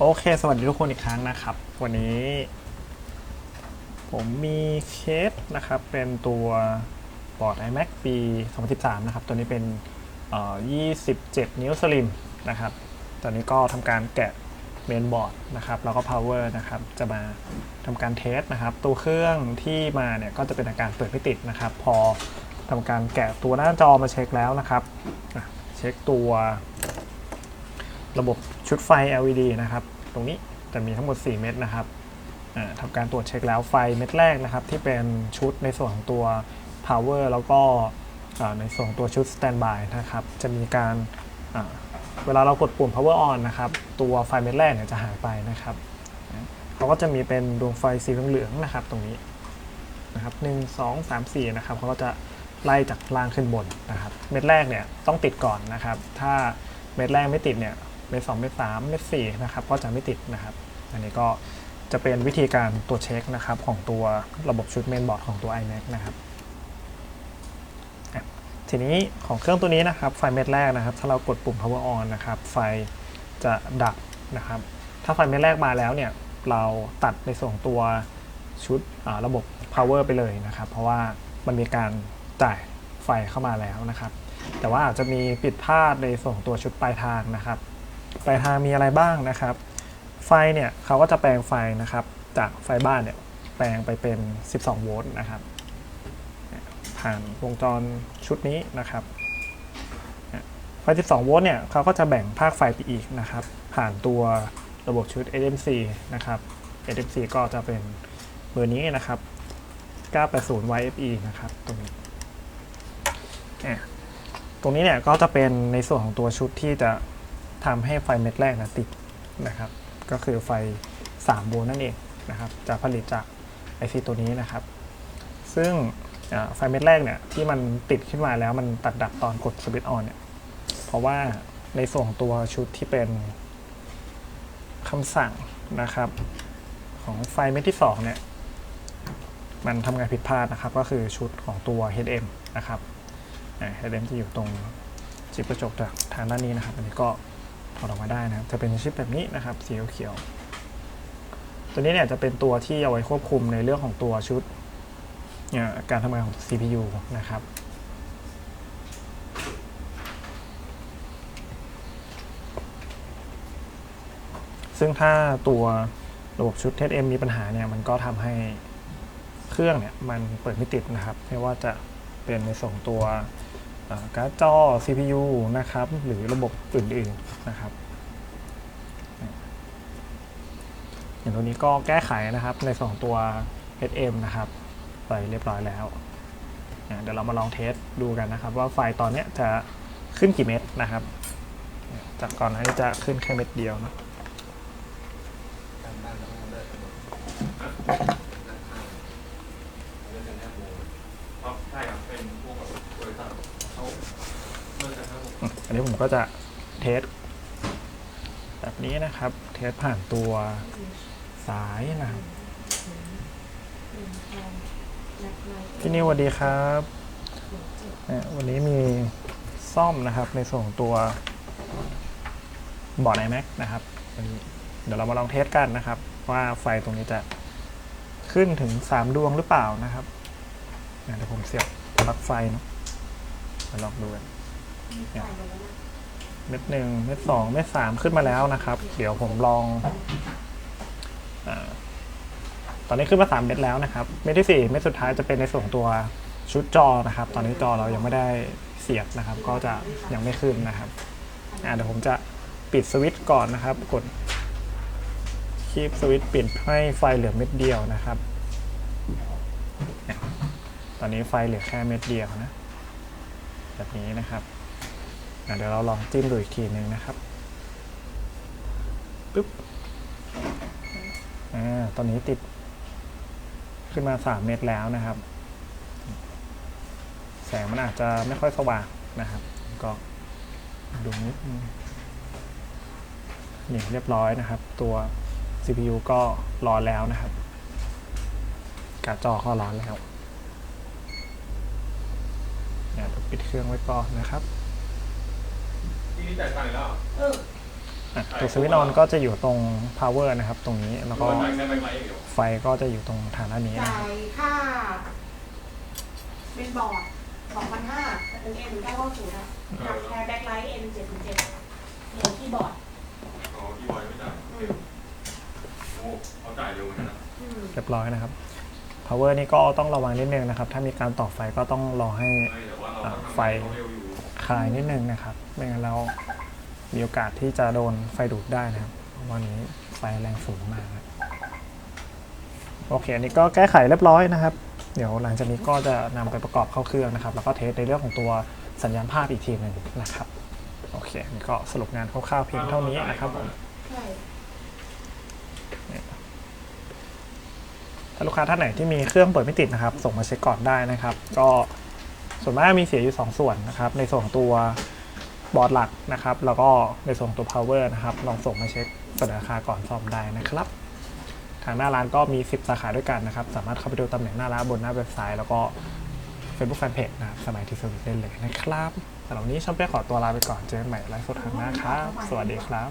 โอเค สวัสดีทุกคนอีกครั้งนะครับ วันนี้ ผมมีเคสนะครับ เป็นตัวบอร์ด iMac ปี 2013 นะครับ ตัวนี้เป็นเอ่อ27 นิ้วสลิมนะครับ ตอนนี้ก็ทำการแกะเมนบอร์ดนะครับ แล้วก็ power นะครับ จะมาทำการเทสนะครับ ตัวเครื่องที่มาเนี่ย ก็จะเป็นอาการเปิดไม่ติดนะครับ พอทำการแกะตัวหน้าจอมาเช็คแล้วนะครับ เช็คตัว ระบบชุดไฟ LED นะครับ ตรงนี้จะมีทั้งหมด 4 เม็ดนะครับทำการตรวจเช็คแล้วไฟเม็ดแรกนะครับ ที่เป็นชุดในส่วนของตัว power แล้วก็ในส่วนของตัวชุด standby นะครับ จะมีการเวลาเรากดปุ่ม power on นะครับ ตัวไฟเม็ดแรกเนี่ยจะหายไปนะครับเขาก็จะมีเป็นดวงไฟสีเหลืองๆนะครับ ตรงนี้นะครับหนึ่งสองสามสี่นะครับเขาก็จะไล่จากล่างขึ้นบนนะครับ เม็ดแรกเนี่ยต้องติดก่อนนะครับ ถ้าเม็ดแรกไม่ติดเนี่ย เม็ดสองเม็ดสามเม็ดสี่นะครับก็จะไม่ติดนะครับ อันนี้ก็จะเป็นวิธีการตรวจเช็คนะครับของตัวระบบชุดเมนบอร์ดของตัว iMac นะครับทีนี้ของเครื่องตัวนี้นะครับไฟเม็ดแรกนะครับ ถ้าเรากดปุ่ม power on นะครับไฟจะดับนะครับ ถ้าไฟเม็ดแรกมาแล้วเนี่ยเราตัดในส่วนของตัวชุดระบบ power ไปเลยนะครับ เพราะว่ามันมีการจ่ายไฟเข้ามาแล้วนะครับ แต่ว่าอาจจะมีผิดพลาดในส่วนของตัวชุดปลายทางนะครับ ปลายทางมีอะไรบ้างนะครับ ไฟเนี่ยเขาก็จะแปลงไฟนะครับ จากไฟบ้านเนี่ยแปลงไปเป็น 12 โวลต์นะครับ ผ่านวงจรชุดนี้นะครับ ไฟ 12 โวลต์เนี่ยเขาก็จะแบ่งภาคไฟไปอีกนะครับ ผ่านตัวระบบชุด SMC นะครับ SMC ก็จะเป็นเบอร์นี้นะครับ 980 YFE นะครับตรงนี้ตรงนี้เนี่ยก็จะเป็นในส่วนของตัวชุดที่จะ ทำให้ไฟเม็ดแรกนะติดนะครับ ก็คือไฟ 3 โวลต์นั่นเองนะครับ จะผลิตจาก IC ตัวนี้นะครับ ซึ่งไฟเม็ดแรกเนี่ยที่มันติดขึ้นมาแล้วมันตัดดับตอนกดสวิตช์ออนเนี่ยเพราะว่าในส่วนของตัวชุดที่เป็นคำสั่งนะครับ ของไฟเม็ดที่2เนี่ยมันทำงานผิดพลาดนะครับ ก็คือชุดของตัว HM นะครับ HM จะอยู่ตรงชิปกระจกจากทางด้านนี้นะครับ อันนี้ก็ ถอดออกมาได้นะครับ จะเป็นชิปแบบนี้นะครับสีเขียวตัวนี้เนี่ยจะเป็นตัวที่เอาไว้ควบคุมในเรื่องของตัวชุดการทำงานของ CPU นะครับซึ่งถ้าตัวระบบชุด TM มีปัญหาเนี่ยมันก็ทำให้เครื่องเนี่ยมันเปิดไม่ติดนะครับไม่ว่าจะเป็นในส่วนของตัว การ์ดจอ CPU นะครับ หรือระบบอื่นๆนะครับ อย่างตัวนี้ก็แก้ไขนะครับในส่วนของตัว HM นะครับ ไปเรียบร้อยแล้ว เดี๋ยวเรามาลองเทสดูกันนะครับ ว่าไฟตอนนี้จะขึ้นกี่เม็ดนะครับ จากก่อนหน้านี้จะขึ้นแค่เม็ดเดียวนะ ใช่ครับเป็นพวกแบบบริษัทเขาเลิกกันทั้งหมด อันนี้ผมก็จะเทสแบบนี้นะครับ เทสผ่านตัวสายนะครับพี่นิวสวัสดีครับเนี่ยวันนี้มีซ่อมนะครับในส่วนของตัวบอร์ด iMac นะครับวันนี้เดี๋ยวเรามาลองเทสกันนะครับ ว่าไฟตรงนี้จะขึ้นถึง 3 ดวงหรือเปล่านะครับเนี่ยเดี๋ยวผมเสียบปลั๊กไฟเนาะมาลองดูกัน เม็ดหนึ่งเม็ดสองเม็ดสามขึ้นมาแล้วนะครับ เดี๋ยวผมลองอตอนนี้ขึ้นมาสามเม็ดแล้วนะครับ เม็ดที่สี่เม็ดสุดท้ายจะเป็นในส่วนของตัวชุดจอนะครับ ตอนนี้จอเรายังไม่ได้เสียบนะครับ ก็จะยังไม่ขึ้นนะครับเดี๋ยวผมจะปิดสวิตช์ก่อนนะครับ กดคีบสวิตช์ปิดให้ไฟเหลือเม็ดเดียวนะครับ ตอนนี้ไฟเหลือแค่เม็ดเดียวนะ แบบนี้นะครับ เดี๋ยวเราลองจิ้มดูอีกทีหนึ่งนะครับปึ๊บอ่าตอนนี้ติด ขึ้นมา 3 เมตรแล้วนะครับ แสงมันอาจจะไม่ค่อยสว่างนะครับ ก็ดูนิดนี่เรียบร้อยนะครับ ตัว CPU ก็ร้อนแล้วนะครับการ์ดจอก็ร้อนแล้วเนี่ยเดี๋ยวปิดเครื่องไว้ก่อนนะครับ นี่จ่ายตังค์อีกแล้วเหรอเอออะตัวสวิตช์ออนก็จะอยู่ตรง power นะครับ ตรงนี้แล้วก็ก็ใช้แค่ใบไม้อย่างเดียวไฟก็จะอยู่ตรงทางด้านนี้นะจ่าครับยค่าเป็นบอร์ดสองพันห้าเป็นเอ็นเก้าเก้าศูนย์อะกับแคร์แบ็คไลท์เอ็นเจ็ดเจ็ดเดี๋ยวคีย์บอร์ดอ๋อที่บอยไม่จ่ายอืมโอ้เขาจ่ายเร็วเหมือนกันนะอืมเรียบร้อยนะครับ power นี่ก็ต้องระวังนิดนึงนะครับ ถ้ามีการต่อไฟก็ต้องรอให้ ไม่แต่ว่าเราก็ทำไฟเขาเร็วอยู่ คลายนิดนึงนะครับ ไม่งั้นเรามีโอกาสที่จะโดนไฟดูดได้นะครับ วันนี้ไฟแรงสูงมากโอเค อันนี้ก็แก้ไขเรียบร้อยนะครับ เดี๋ยวหลังจากนี้ก็จะนำไปประกอบเข้าเครื่องนะครับ แล้วก็เทสในเรื่องของตัวสัญญาณภาพอีกทีหนึ่งนะครับ โอเคอันนี่ก็สรุปงานคร่าวๆเพียงเท่านี้นะครับผมถ้าลูกค้าท่านไหนที่มีเครื่องเปิดไม่ติดนะครับ ส่งมาเช็คก่อนได้นะครับ ก็ ส่วนมากมีเสียอยู่ 2 ส่วนนะครับในส่วนของตัวบอร์ดหลักนะครับ แล้วก็ในส่วนของตัว power นะครับ ลองส่งมาเช็คเสนอราคาก่อนซ่อมได้นะครับ ทางหน้าร้านก็มี 10 สาขาด้วยกันนะครับ สามารถเข้าไปดูตำแหน่งหน้าร้านบนหน้าเว็บไซต์ แล้วก็ Facebook Fanpage นะครับสมัยที่สวิตได้เลยนะครับสำหรับวันนี้ช่องเป้ขอตัวลาไปก่อนเจอกันใหม่ไลฟ์สดครั้งหน้าครับ สวัสดีครับ